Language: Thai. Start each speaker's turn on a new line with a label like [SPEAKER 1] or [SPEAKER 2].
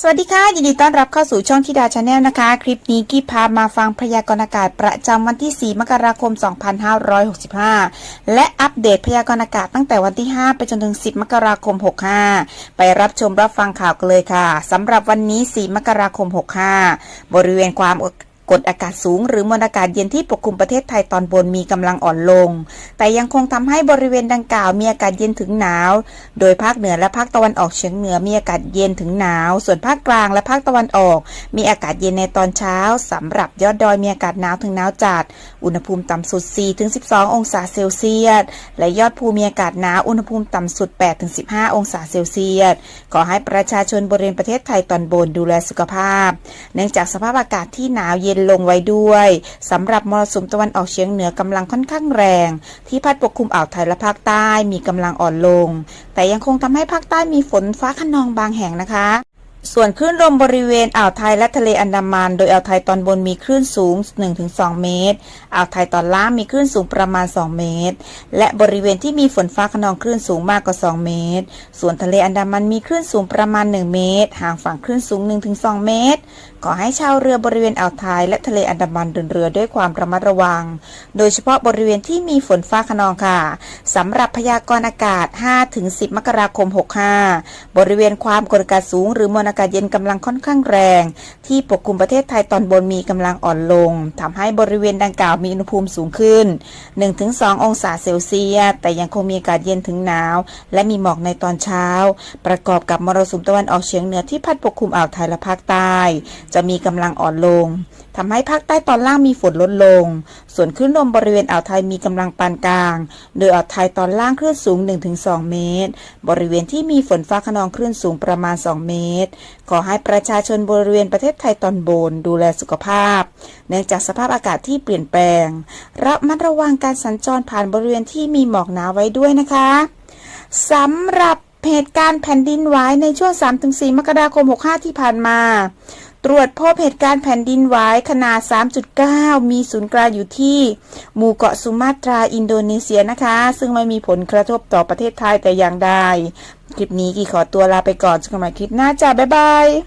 [SPEAKER 1] สวัสดีค่ะ ยินดีต้อนรับเข้าสู่ช่องทิดาชาแนลนะคะ คลิปนี้กี้พามาฟังพยากรณ์อากาศประจำวันที่ 4 มกราคม 2565 และอัปเดตพยากรณ์อากาศตั้งแต่วันที่ 5 ไปจนถึง 10 มกราคม 65 ไปรับชมรับฟังข่าวกันเลยค่ะสำหรับวันนี้ 4 มกราคม 65 บริเวณความ กดอากาศสูงหรือมวลอากาศเย็นที่ปกคลุมประเทศไทยตอนบนมีกำลังอ่อนลง แต่ยังคงทำให้บริเวณดังกล่าวมีอากาศเย็นถึงหนาว โดยภาคเหนือและภาคตะวันออกเฉียงเหนือมีอากาศเย็นถึงหนาว ส่วนภาคกลางและภาคตะวันออก มีอากาศเย็นในตอนเช้าสำหรับยอดดอยมีอากาศหนาวถึงหนาวจัด อุณหภูมิต่ำสุด 4-12 องศาเซลเซียส และยอดภูมีอากาศหนาว อุณหภูมิต่ำสุด 8-15 องศาเซลเซียส ขอให้ประชาชนบริเวณประเทศไทยตอนบนดูแลสุขภาพ เนื่องจากสภาพอากาศที่หนาวเย็นลงไว้ด้วยสำหรับมรสุมตะวันออกเฉียงเหนือกำลังค่อนข้างแรง ที่พัดปกคลุมอ่าวไทยและภาคใต้มีกำลังอ่อนลง แต่ยังคงทำให้ภาคใต้มีฝนฟ้าขนองบางแห่งนะคะ ส่วนคลื่นลมบริเวณอ่าวไทยและทะเลอันดามัน โดยอ่าวไทยตอนบนมีคลื่นสูง 1-2 เมตร อ่าวไทยตอนล่างมีคลื่นสูงประมาณ 2 เมตร และบริเวณที่มีฝนฟ้าขนองคลื่นสูงมากกว่า 2 เมตร ส่วนทะเลอันดามันมีคลื่นสูงประมาณ 1 เมตร ห่างฝั่งคลื่นสูง 1-2 เมตร ขอให้ชาวเรือบริเวณอ่าวไทยและทะเลอันดามันเดินเรือด้วยความระมัดระวัง โดยเฉพาะบริเวณที่มีฝนฟ้าขนองค่ะสำหรับพยากรณ์อากาศ 5-10 มกราคม 65 บริเวณความกดอากาศสูง หรือมวลอากาศเย็นกำลังค่อนข้างแรง ที่ปกคลุมประเทศไทยตอนบนมีกำลังอ่อนลงทำให้บริเวณดังกล่าวมีอุณหภูมิสูงขึ้น 1-2 องศาเซลเซียสแต่ยังคงมีอากาศเย็นถึงหนาว และมีหมอกในตอนเช้า ประกอบกับมรสุมตะวันออกเฉียงเหนือที่พัดปกคลุมอ่าวไทยและภาคใต้ จะมีกำลังอ่อนลงทำให้ภาคใต้ตอนล่างมีฝนลดลง ส่วนคลื่นลมบริเวณอ่าวไทยมีกำลังปานกลาง โดยอ่าวไทยตอนล่างคลื่นสูง 1-2 เมตร บริเวณที่มีฝนฟ้าขนองคลื่นสูงประมาณ 2 เมตร ขอให้ประชาชนบริเวณประเทศไทยตอนบนดูแลสุขภาพ เนื่องจากสภาพอากาศที่เปลี่ยนแปลงระมัดระวังการสัญจรผ่านบริเวณที่มีหมอกหนาไว้ด้วยนะคะสำหรับเหตุการณ์แผ่นดินไหวในช่วง 3-4 มกราคม 65 ที่ผ่านมา ตรวจพบเหตุการณ์แผ่นดินไหวขนาด 3.9 มีศูนย์กลางอยู่ที่ หมู่เกาะสุมาตราอินโดนีเซียนะคะ ซึ่งไม่มีผลกระทบต่อประเทศไทยแต่อย่างใด คลิปนี้กี่ขอตัวลาไปก่อนจนกันใหม่คลิปหน้าจ้าบ๊ายบาย